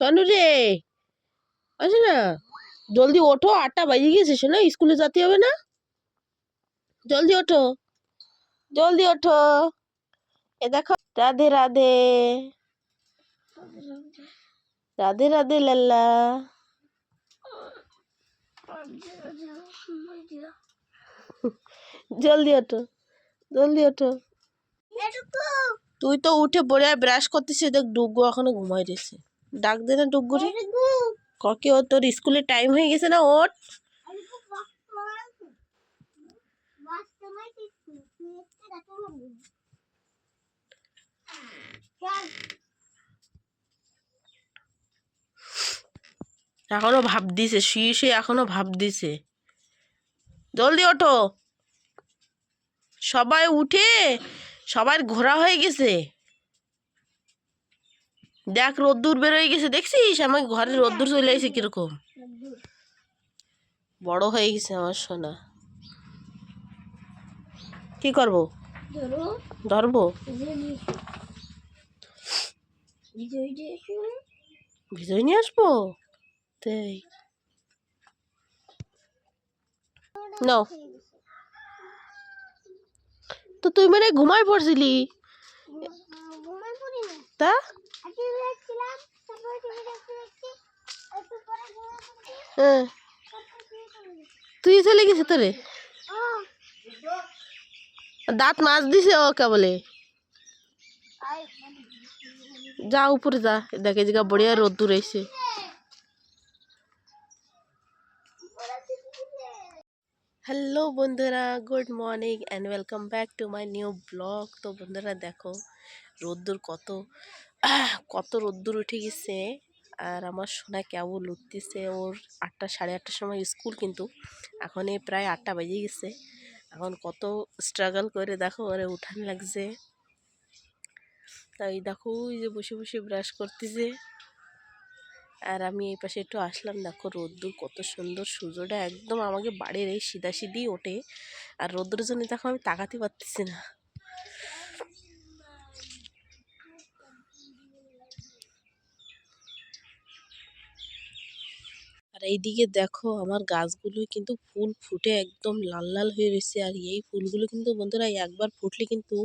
কানু রে? আছে না জলদি ওঠো আটটা বাজে গেছে শোনো স্কুলে যেতে হবে না? জলদি ওঠো জলদি ওঠো। এ দেখো রাধে রাধে। রাধে রাধে লাল্লা। জলদি ওঠো জলদি ওঠো। তুই তো উঠে পড়ে ব্রাশ করতেছিস দেখ ডুগু এখনও ঘুমাই রয়েছে। ডাক দে না ডুগু রে ককে ও তোর স্কুলের টাইম হয়ে গেছে না ওঠ। এখনও ভাব দিছে শুয়ে শুয়ে এখনও ভাব দিছে। জলদি ওঠো। সবাই উঠে সবার ঘোরা হয়ে গেছে। দেখ রোদ্দুর বেরোয় গেছে দেখছিস? আমার ঘরে রোদ্দুর চলে এসে কীরকম? বড় হয়ে গেছে আমার সোনা। কি করব? ধরবো? ভিজয় নিয়ে আসব? তাই। নাও। তো তুই মানে ঘুমায় পড়ছিলি? তা? হ্যাঁ তুই চলে গেছে তোরে দাঁত মাছ দিছে ও কেবলে যা উপরে যা দেখে জায়গা বড়িয়া রোদ্দুর এসে হ্যালো বন্ধুরা good morning and welcome back to my new blog তো বন্ধুরা দেখো রোদ্দুর কত কত রোদ্দুর উঠে গেছে। আর আমার সোনা কেবল উঠতেছে। ওর আটটা, সাড়ে আটটার সময় স্কুল কিন্তু। এখন এই প্রায় আটটা বেজে গেছে। এখন কত স্ট্রাগল করে দেখো, ওরে উঠান লাগছে। তাই দেখো, ওই যে বসে বসে ব্রাশ করতেছে। আর আমি এই পাশে একটু আসলাম। দেখো রোদ্দুর কত সুন্দর সূর্যটা একদম আমাকে বাড়ির এই সিধা সিধি ওঠে। আর রোদ্দুরের জন্য দেখো আমি তাকাতে পারতেছি না। আর এইদিকে দেখো আমার গাছগুলো কিন্তু ফুল ফুটে একদম লাল লাল হয়ে রয়েছে। আর এই ফুলগুলো কিন্তু বন্ধুরা একবার ফুটলে কিন্তু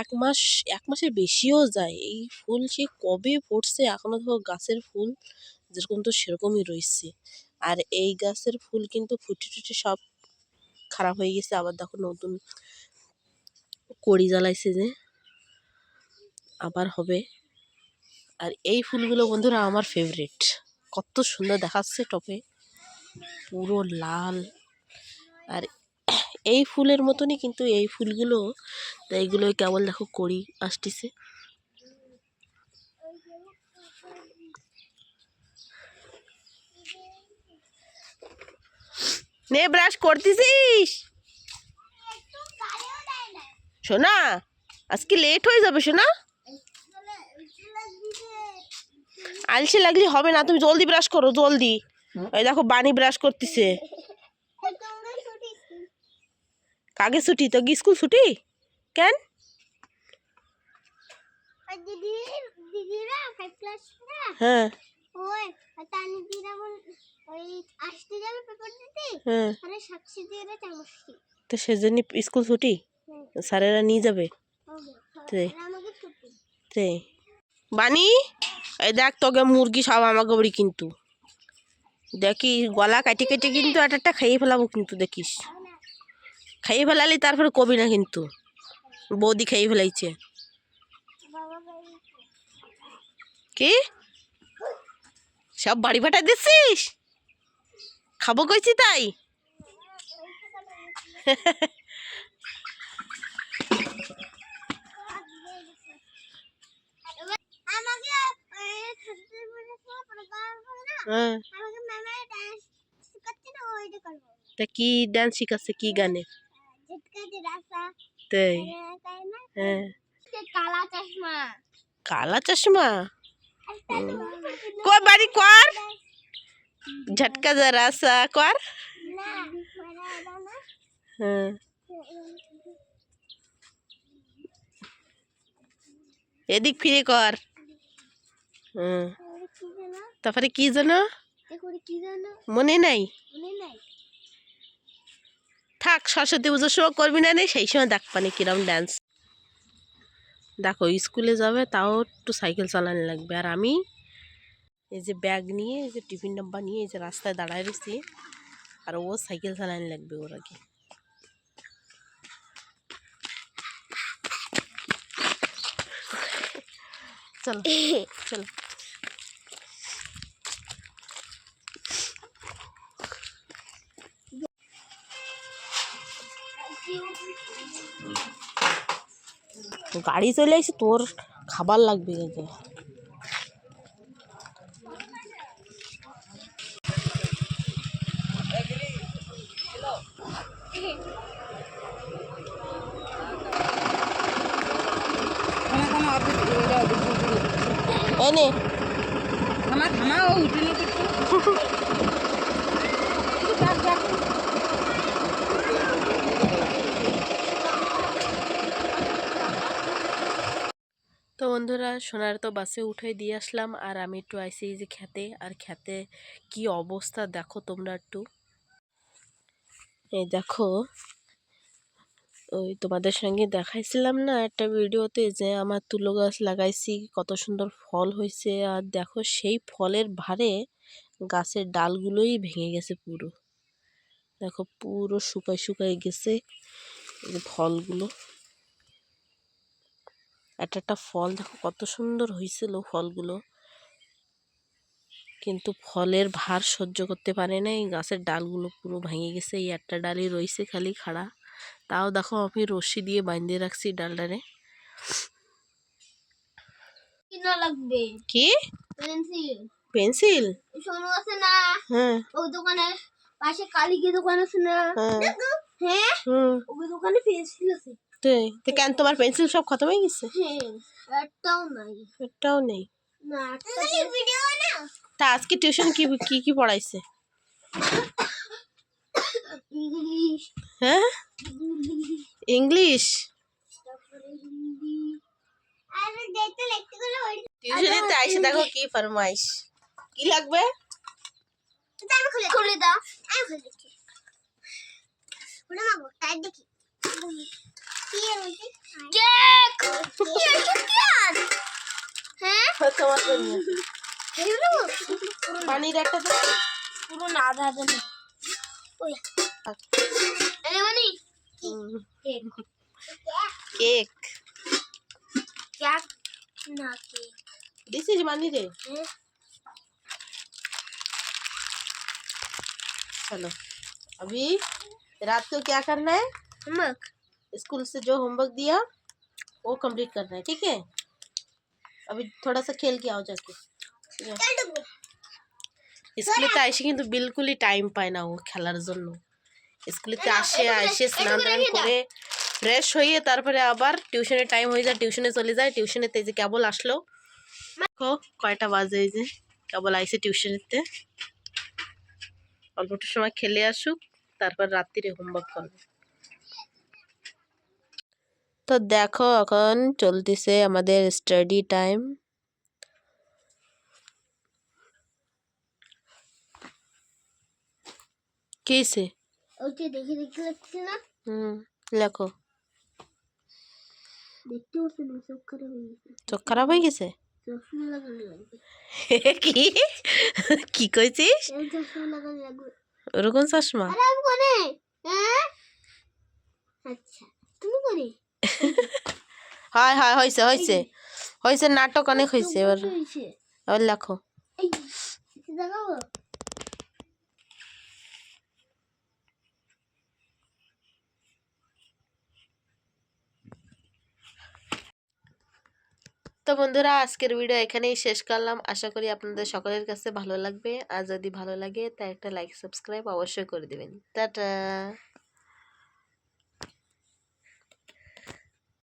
এক মাস, এক মাসের বেশিও যায়। এই ফুল সে কবে ফুটছে এখনও দেখো গাছের ফুল যেরকম তো সেরকমই রয়েছে। আর এই গাছের ফুল কিন্তু ফুটে টুটে সব খারাপ হয়ে গেছে। আবার দেখো নতুন কড়ি জ্বালাইছে যে, আবার হবে। আর এই ফুলগুলো বন্ধুরা আমার ফেভারিট কত সুন্দর দেখাচ্ছে টপে। পুরো লাল। আর এই ফুলের মতনই কিন্তু এই ফুলগুলো এইগুলো কেবল দেখো করি আসতেছে। নে ব্রাশ করতেছিস? শোনা আজকে লেট হয়ে যাবে শোনা আলসে লাগলে হবে না তুমি জলদি ব্রাশ করো জলদি। ওই দেখো বানি ব্রাশ করতেছে। কাকে ছুটি? তো কি স্কুল ছুটি? কেন? হ্যাঁ। হ্যাঁ। তো সেজন্য স্কুল ছুটি? স্যারেরা নিয়ে যাবে? বানি এই দেখ, তোকে মুরগি সব আমাকে বাড়ি কিন্তু। দেখি, গলা কাটে কেটে কিন্তু একটা একটা খাইয়ে ফেলাবো কিন্তু, দেখিস। খাইয়ে ফেলালি তারপরে কবি না কিন্তু। বৌদি খাইয়ে ফেলাইছে। কি? সব বাড়ি ভাটা দিচ্ছিস? খাব কইছি তাই? হ্যাঁ তা কি ডান্স শিখাচ্ছে? কি গানে? তাই। হ্যাঁ। কালা চশমা। কালা চশমা? কর বাড়ি কর। ঝটকা জরা সা কর। হ্যাঁ। এদিক ফিরে কর। তারপরে কি জানো? মনে নাই। থাক সরস্বতী পুজোর সময় করবি না নেই সেই সময় দেখ পানি কিরম ডান্স দেখো স্কুলে যাবে তাও একটু সাইকেল চালানো লাগবে। আর আমি এই যে ব্যাগ নিয়ে এই যে টিফিন ডাব্বা নিয়ে এই যে রাস্তায় দাঁড়ায় রয়েছি আর ও সাইকেল চালানো লাগবে ওর আগে। চলো চলো। গাড়ি চলে আসে তোর খাবার লাগবে কিন্তু এনে থামা থামা ও উঠে নিতে তো বন্ধুরা সোনার তো বাসে উঠে দিয়ে আসলাম। আর আমি একটু আইসি যে খেতে। আর খেতে কি অবস্থা দেখো তোমরা একটু। এই দেখো, ওই তোমাদের সঙ্গে দেখাইছিলাম না একটা ভিডিওতে যে আমার তুলো গাছ লাগাইছি, কত সুন্দর ফল হয়েছে আর দেখো সেই ফলের ভারে গাছের ডালগুলোই ভেঙে গেছে পুরো। দেখো পুরো শুকাই শুকাই গেছে ফলগুলো। একটা একটা ফল দেখো কত সুন্দর হয়েছিল ফলগুলো। কিন্তু ফলের ভার সহ্য করতে পারে না এই গাছের ডালগুলো পুরো ভেঙে গেছে এই একটা ডালই রয়েছে খালি খাড়া। তাও দেখো আমি রশি দিয়ে বাঁধিয়ে রাখছি ডালটারে। লাগবে? কি? পেন্সিল। পেন্সিল? সোনু আছে না? হ্যাঁ। ওই দোকানের পাশে কালী কি দোকান আছে না? হ্যাঁ। হ্যাঁ? ওই দোকানে পেন্সিল আছে। তুই? তো কেন তোমার পেন্সিল সব খতম হয়ে গেছে? হ্যাঁ একটাও নাই। একটাও নেই। না ভিডিও না তা আজকে টিউশন কি কি কি পড়াইছে? হ্যাঁ? ইংলিশ? টিউশনিতে আইসে দেখো কি ফরমাইশ। কি লাগবে? খুলে খুলে দাও। আমি খুলে দেখি। কেক কেক হ্যাঁ তোমার জন্য এগুলো পানির একটা দাও। পুরো না দাদা না ওই এনে মানি হুম, কেক কেক কেক না কেক दिस इज मनी रे হ্যাঁ चलो अभी रात को क्या करना है मग स्कूल से जो होमवर्क दिया वो कंप्लीट करना है ठीक है अभी थोड़ा सा खेल के आओ जाके যাও। স্কুলেতে আসে কিন্তু বিলকুলই টাইম পায় না ও খেলার জন্য স্কুলেতে আসে এসে স্নান টান করে ফ্রেশ হয়ে তারপরে আবার টিউশনের টাইম হয়ে যায় টিউশনে চলে যায় টিউশনেতে এই যে কেবল আসলো দেখো কয়টা বাজে এই যে কেবল আইসে টিউশনেতে অল্প একটু সময় খেলে আসুক তারপর রাত্রিরে হোমওয়ার্ক করবে তো দেখো এখন চলতেছে আমাদের স্টাডি টাইম কিসে ওকে দেখে দেখে লাগছে না? হুম লেখো। দেখতে হচ্ছে না সব খারাপ হয়ে গেছে। চোখ খারাপ হয়ে গেছে? চশমা লাগানো লাগবে। কি? কি কইছিস? এই চশমা লাগানো লাগবে। ওরকম চশমা? আরে আমি করে হ্যাঁ? আচ্ছা তুমি করে হয় হয় হয়েছে হয়েছে হয়েছে নাটক অনেক হয়েছে এবার এবার লেখো। তো বন্ধুরা আজকের ভিডিও এখানেই শেষ করলাম। আশা করি আপনাদের সকলের কাছে ভালো লাগবে। আর যদি ভালো লাগে তা একটা লাইক সাবস্ক্রাইব অবশ্যই করে দেবেন। টাটা!